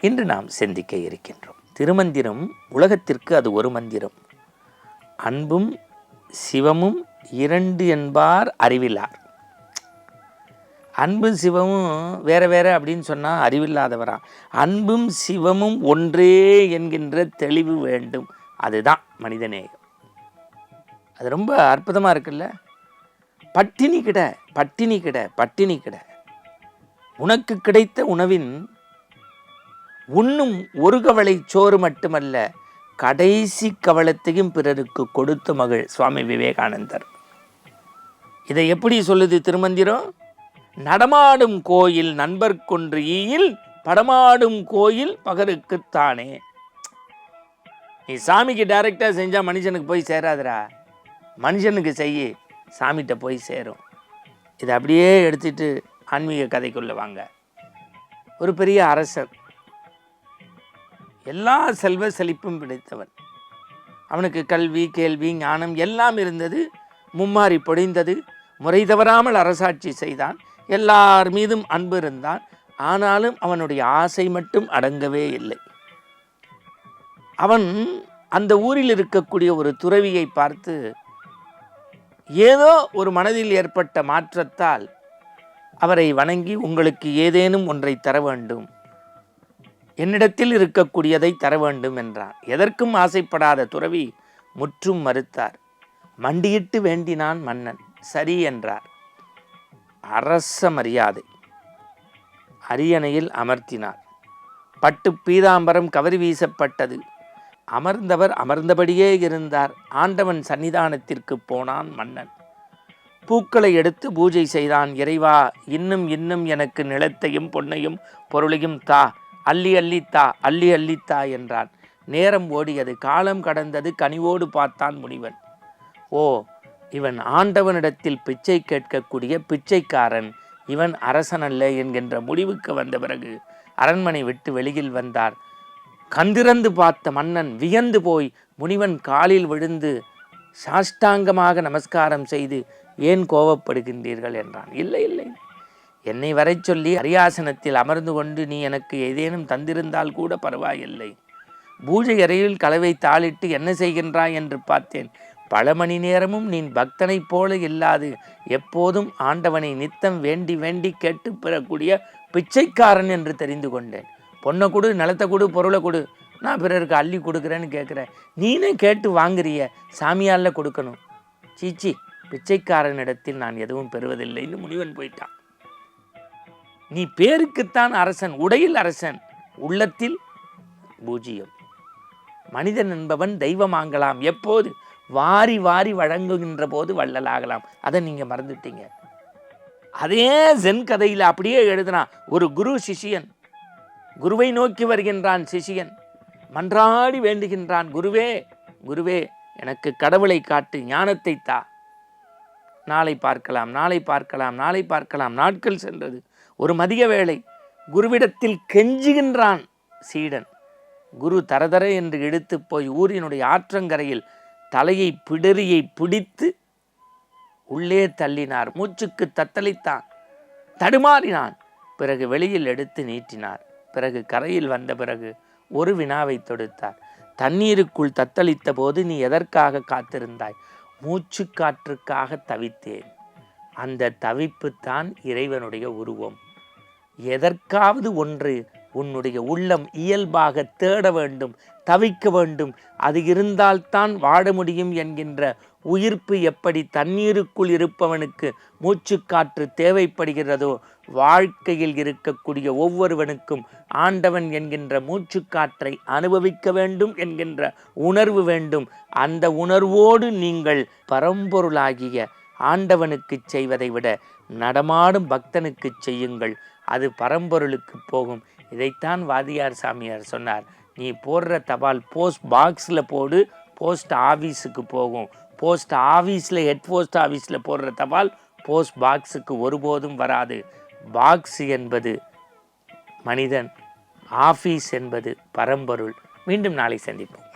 இன்று நாம் சிந்திக்க இருக்கின்றோம். திருமந்திரம் உலகத்திற்கு அது ஒரு மந்திரம். அன்பும் சிவமும் இரண்டு என்பார் அறிவிலார் அன்பும் சிவமும் வேற வேற அப்படின்னு சொன்னால் அறிவில்லாதவரா? அன்பும் சிவமும் ஒன்றே என்கின்ற தெளிவு வேண்டும். அதுதான் மனிதநேயம். அது ரொம்ப அற்புதமாக இருக்குல்ல? பட்டினி கிட பட்டினி கிட பட்டினி கிட. உனக்கு கிடைத்த உணவின் உண்ணும் ஒரு கவலை சோறு மட்டுமல்ல கடைசி கவலத்தையும் பிறருக்கு கொடுத்த மகள் சுவாமி விவேகானந்தர். இதை எப்படி சொல்லுது திருமந்திரம் நடமாடும் கோயில் நண்பர் ஈயில் படமாடும் கோயில் பகருக்குத்தானே நீ சாமிக்கு டைரக்டாக செஞ்சால் மனுஷனுக்கு போய் சேராதரா மனுஷனுக்கு செய்ய சாமிகிட்ட போய் சேரும். இதை அப்படியே எடுத்துட்டு ஆன்மீக கதைக்குள்ளே வாங்க. ஒரு பெரிய அரசர் எல்லா செல்வ செழிப்பும் பிடித்தவன் அவனுக்கு கல்வி கேள்வி ஞானம் எல்லாம் இருந்தது. மும்மாறி பொழிந்தது. முறை தவறாமல் அரசாட்சி செய்தான். எல்லார் மீதும் அன்பு இருந்தான். ஆனாலும் அவனுடைய ஆசை மட்டும் அடங்கவே இல்லை. அவன் அந்த ஊரில் இருக்கக்கூடிய ஒரு துறவியை பார்த்து ஏதோ ஒரு மனதில் ஏற்பட்ட மாற்றத்தால் அவரை வணங்கி உங்களுக்கு ஏதேனும் ஒன்றை தர வேண்டும். என்னிடத்தில் இருக்கக்கூடியதை தர வேண்டும் என்றான். எதற்கும் ஆசைப்படாத துறவி முற்றும் மறுத்தார். மண்டியிட்டு வேண்டினான் மன்னன். சரி என்றார். அரச மரியாதை. அரியணையில் அமர்த்தினார். பட்டு பீதாம்பரம் கவரி வீசப்பட்டது. அமர்ந்தவர் அமர்ந்தபடியே இருந்தார். ஆண்டவன் சன்னிதானத்திற்கு போனான் மன்னன். பூக்களை எடுத்து பூஜை செய்தான். இறைவா இன்னும் இன்னும் எனக்கு நிலத்தையும் பொன்னையும் பொருளையும் தா. அள்ளி அள்ளித்தா அள்ளி அள்ளித்தா என்றான். நேரம் ஓடியது. காலம் கடந்தது. கனிவோடு பார்த்தான் முனிவன். ஓ இவன் ஆண்டவனிடத்தில் பிச்சை கேட்கக்கூடிய பிச்சைக்காரன். இவன் அரசன் அல்ல என்கின்ற முடிவுக்கு வந்த பிறகு அரண்மனை விட்டு வெளியில் வந்தார். கந்திறந்து பார்த்த மன்னன் வியந்து போய் முனிவன் காலில் விழுந்து சாஷ்டாங்கமாக நமஸ்காரம் செய்து ஏன் கோபப்படுகின்றீர்கள் என்றான். இல்லை இல்லை. என்னை வரை சொல்லி அரியாசனத்தில் அமர்ந்து கொண்டு நீ எனக்கு ஏதேனும் தந்திருந்தால் கூட பரவாயில்லை. பூஜை அறையில் கலவை தாளிட்டு என்ன செய்கின்றாய் என்று பார்த்தேன். பல மணி நேரமும் நீ பக்தனைப் போல இல்லாது எப்போதும் ஆண்டவனை நித்தம் வேண்டி வேண்டி கேட்டு பெறக்கூடிய பிச்சைக்காரன் என்று தெரிந்து கொண்டேன். பொண்ணை கொடு நிலத்தை கொடு பொருளை கொடு நான் பிறருக்கு அள்ளி கொடுக்குறேன்னு கேட்குறேன். நீனே கேட்டு வாங்குறிய சாமியாரில் கொடுக்கணும். சீச்சி பிச்சைக்காரனிடத்தில் நான் எதுவும் பெறுவதில்லைன்னு முனிவன் போயிட்டான். நீ பேருக்குத்தான் அரசன் உடையில் அரசன் உள்ளத்தில் பூஜ்ஜியம். மனிதன் என்பவன் தெய்வமாங்கலாம் எப்போது? வாரி வாரி வழங்குகின்ற போது வள்ளலாகலாம் அதை நீங்கள் மறந்துட்டீங்க. அதே ஜென் கதையில் அப்படியே எழுதுனா ஒரு குரு சிஷியன் குருவை நோக்கி வருகின்றான் சிஷியன். மன்றாடி வேண்டுகின்றான் குருவே குருவே எனக்கு கடவுளை காட்டு ஞானத்தை தா. நாளை பார்க்கலாம் நாளை பார்க்கலாம் நாளை பார்க்கலாம் நாட்கள் சென்றது. ஒரு மதிய வேளை குருவிடத்தில் கெஞ்சுகின்றான் சீடன். குரு தரதர என்று இழுத்து போய் ஊரினுடைய ஆற்றங்கரையில் தலையை பிடரியை பிடித்து உள்ளே தள்ளினார். மூச்சுக்கு தத்தளித்தான். தடுமாறினான். பிறகு வெளியில் எடுத்து நீட்டினார். பிறகு கரையில் வந்த பிறகு ஒரு வினாவை தொடுத்தார். தண்ணீருக்குள் தத்தளித்த போது நீ எதற்காக காத்திருந்தாய்? மூச்சு காற்றுக்காக தவித்தேன். அந்த தவிப்புத்தான் இறைவனுடைய உருவம். எதற்காவது ஒன்று உன்னுடைய உள்ளம் இயல்பாக தேட வேண்டும் தவிக்க வேண்டும். அது இருந்தால்தான் வாழ முடியும் என்கின்ற உயிர்ப்பு எப்படி தண்ணீருக்குள் இருப்பவனுக்கு மூச்சுக்காற்று தேவைப்படுகிறதோ வாழ்க்கையில் இருக்கக்கூடிய ஒவ்வொருவனுக்கும் ஆண்டவன் என்கின்ற மூச்சுக்காற்றை அனுபவிக்க வேண்டும் என்கின்ற உணர்வு வேண்டும். அந்த உணர்வோடு நீங்கள் பரம்பொருளாகிய ஆண்டவனுக்கு செய்வதை விட நடமாடும் பக்தனுக்கு செய்யுங்கள். அது பரம்பொருளுக்கு போகும். இதைத்தான் வாதியார் சாமியார் சொன்னார். நீ போடுற தபால் போஸ்ட் பாக்ஸில் போடு போஸ்ட் ஆஃபீஸுக்கு போகும். போஸ்ட் ஆஃபீஸில் ஹெட் போஸ்ட் ஆஃபீஸில் போடுற தபால் போஸ்ட் பாக்ஸுக்கு ஒருபோதும் வராது. பாக்ஸ் என்பது மனிதன் ஆஃபீஸ் என்பது பரம்பொருள். மீண்டும் நாளை சந்திப்போம்.